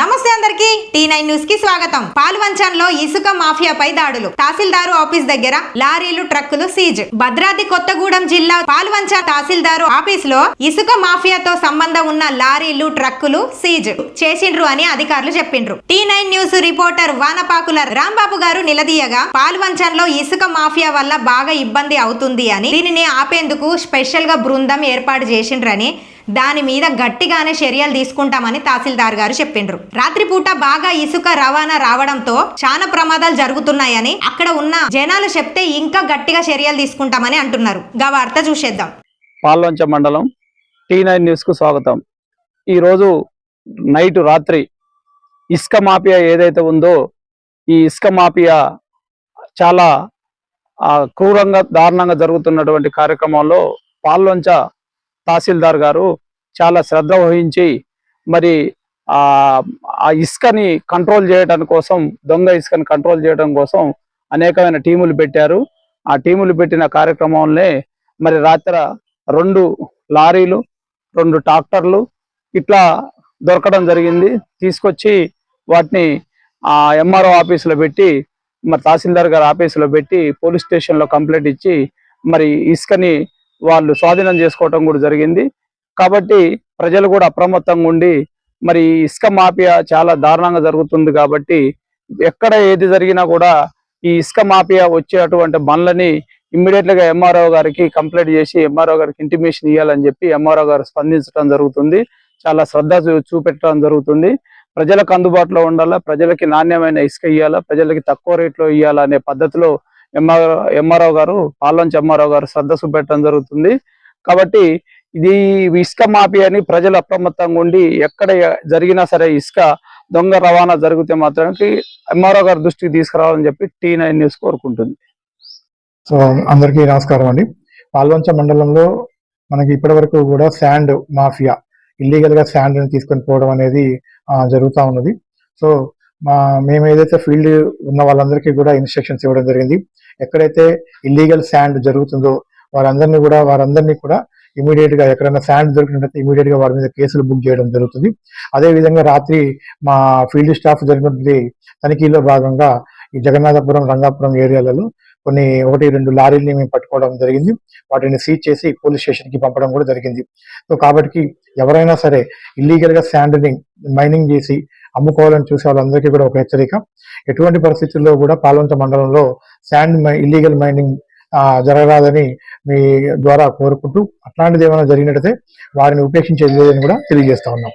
నమస్తే అందరికి T nine న్యూస్కి స్వాగతం. పాల్వంచంలో ఇసుక మాఫియాపై దాడులు తహసీల్దారు ఆఫీస్ దగ్గర లారీలు ట్రక్కులు సీజ్. భద్రాద్రి కొత్తగూడెం జిల్లా పాల్వంచ తహసీల్దారు ఆఫీస్లో ఇసుక మాఫియాతో సంబంధం ఉన్న లారీలు ట్రక్కులు సీజ్ చేసిండ్రు అని అధికారులు చెప్పిండ్రు. T nine news reporter Vanapakula Rambabu గారు నిలదీయగా పాల్వంచంలో ఇసుక మాఫియా వల్ల బాగా ఇబ్బంది అవుతుంది అని దీనిని ఆపేందుకు స్పెషల్గా బృందం ఏర్పాటు చేసిండ్రని దాని మీద గట్టిగానే చర్యలు తీసుకుంటామని తహసీల్దార్ గారు చెప్పిండ్రు. రాత్రిపూట బాగా ఇసుక రవాణా రావడంతో చాలా ప్రమాదాలు జరుగుతున్నాయని అక్కడ ఉన్న జనాలు చెప్తే ఇంకా గట్టిగా చర్యలు తీసుకుంటామని అంటున్నారు. గా వార్త చూసేద్దాం. పాల్వంచ మండలం టీ నైన్ న్యూస్కు స్వాగతం. ఈరోజు నైట్ రాత్రి ఇసుక మాఫియా ఏదైతే ఉందో ఈ ఇసుక మాఫియా చాలా క్రూరంగా దారుణంగా జరుగుతున్నటువంటి కార్యక్రమంలో పాల్వంచ తహసీల్దార్ గారు చాలా శ్రద్ధ వహించి మరి ఆ ఇసుకని కంట్రోల్ చేయడం కోసం దొంగ ఇసుకని కంట్రోల్ చేయడం కోసం అనేకమైన టీములు పెట్టారు. ఆ టీములు పెట్టిన కార్యక్రమంలో మరి రాత్రి రెండు లారీలు రెండు ట్రాక్టర్లు ఇట్లా దొరకడం జరిగింది. తీసుకొచ్చి వాటిని ఆ ఎంఆర్ఓ ఆఫీసులో పెట్టి మరి తహసీల్దార్ గారి ఆఫీసులో పెట్టి పోలీస్ స్టేషన్లో కంప్లైంట్ ఇచ్చి మరి ఇసుకని వాళ్ళు స్వాధీనం చేసుకోవటం కూడా జరిగింది. కాబట్టి ప్రజలు కూడా అప్రమత్తంగా ఉండి మరి ఈ ఇసుక మాఫియా చాలా దారుణంగా జరుగుతుంది కాబట్టి ఎక్కడ ఏది జరిగినా కూడా ఈ ఇసుక మాఫియా వచ్చేటువంటి బండ్లని ఇమ్మీడియట్గా ఎంఆర్ఓ గారికి కంప్లైంట్ చేసి ఎంఆర్ఓ గారికి ఇంటిమేషన్ ఇవ్వాలని చెప్పి ఎంఆర్ఓ గారు స్పందించడం జరుగుతుంది. చాలా శ్రద్ధ చూ- చూపెట్టడం జరుగుతుంది. ప్రజలకు అందుబాటులో ఉండాలా? ప్రజలకి నాణ్యమైన ఇసుక ఇవ్వాలా ప్రజలకి తక్కువ రేట్లో ఇవ్వాలా అనే పద్ధతిలో ఎంఆర్ఓ ఎంఆర్ఓ గారు పాల్వంచి ఎంఆర్ఓ గారు శ్రద్ధ చూపెట్టడం జరుగుతుంది. కాబట్టి ఇది ఇసుక మాఫియాని ప్రజలు అప్రమత్తంగా ఉండి ఎక్కడ జరిగినా సరే ఇసుక దొంగ రవాణా జరిగితే మాత్రానికి ఎంఆర్ఓ గారి దృష్టికి తీసుకురావాలని చెప్పి టీ నైన్ న్యూస్ కోరుకుంటుంది. సో అందరికీ నమస్కారం అండి. పాల్వంచ మండలంలో మనకి ఇప్పటి వరకు కూడా శాండ్ మాఫియా ఇల్లీగల్గా శాండ్ని తీసుకొని పోవడం అనేది జరుగుతూ జరుగుతా ఉన్నది. సో మా మేము ఏదైతే ఫీల్డ్ ఉన్న వాళ్ళందరికీ కూడా ఇన్స్ట్రక్షన్స్ ఇవ్వడం జరిగింది. ఎక్కడైతే ఇల్లీగల్ శాండ్ జరుగుతుందో వారందరినీ కూడా వారందరినీ కూడా ఇమీడియట్గా ఎక్కడైనా శాండ్ దొరికినట్లయితే ఇమీడియట్గా వారి మీద కేసులు బుక్ చేయడం జరుగుతుంది. అదే విధంగా రాత్రి మా ఫీల్డ్ స్టాఫ్ జరిగినటువంటి తనిఖీలో భాగంగా ఈ జగన్నాథపురం రంగాపురం ఏరియాలలో కొన్ని ఒకటి రెండు లారీల్ని మేము పట్టుకోవడం జరిగింది. వాటిని సీజ్ చేసి పోలీస్ స్టేషన్కి పంపడం కూడా జరిగింది. సో కాబట్టి ఎవరైనా సరే ఇల్లీగల్గా మైనింగ్ చేసి అమ్ముకోవాలని చూసే వాళ్ళందరికీ కూడా ఒక హెచ్చరిక. ఎటువంటి పరిస్థితుల్లో కూడా పాల్వంచ మండలంలో శాండ్ ఇల్లీగల్ మైనింగ్ జరగరాదని మీ ద్వారా కోరుకుంటూ అట్లాంటిది ఏమైనా జరిగినట్టయితే వారిని ఉపేక్షించేది లేదని కూడా తెలియజేస్తా ఉన్నాం.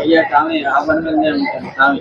అయ్యా స్వామి ఆ పని మీదనే ఉంటాను స్వామి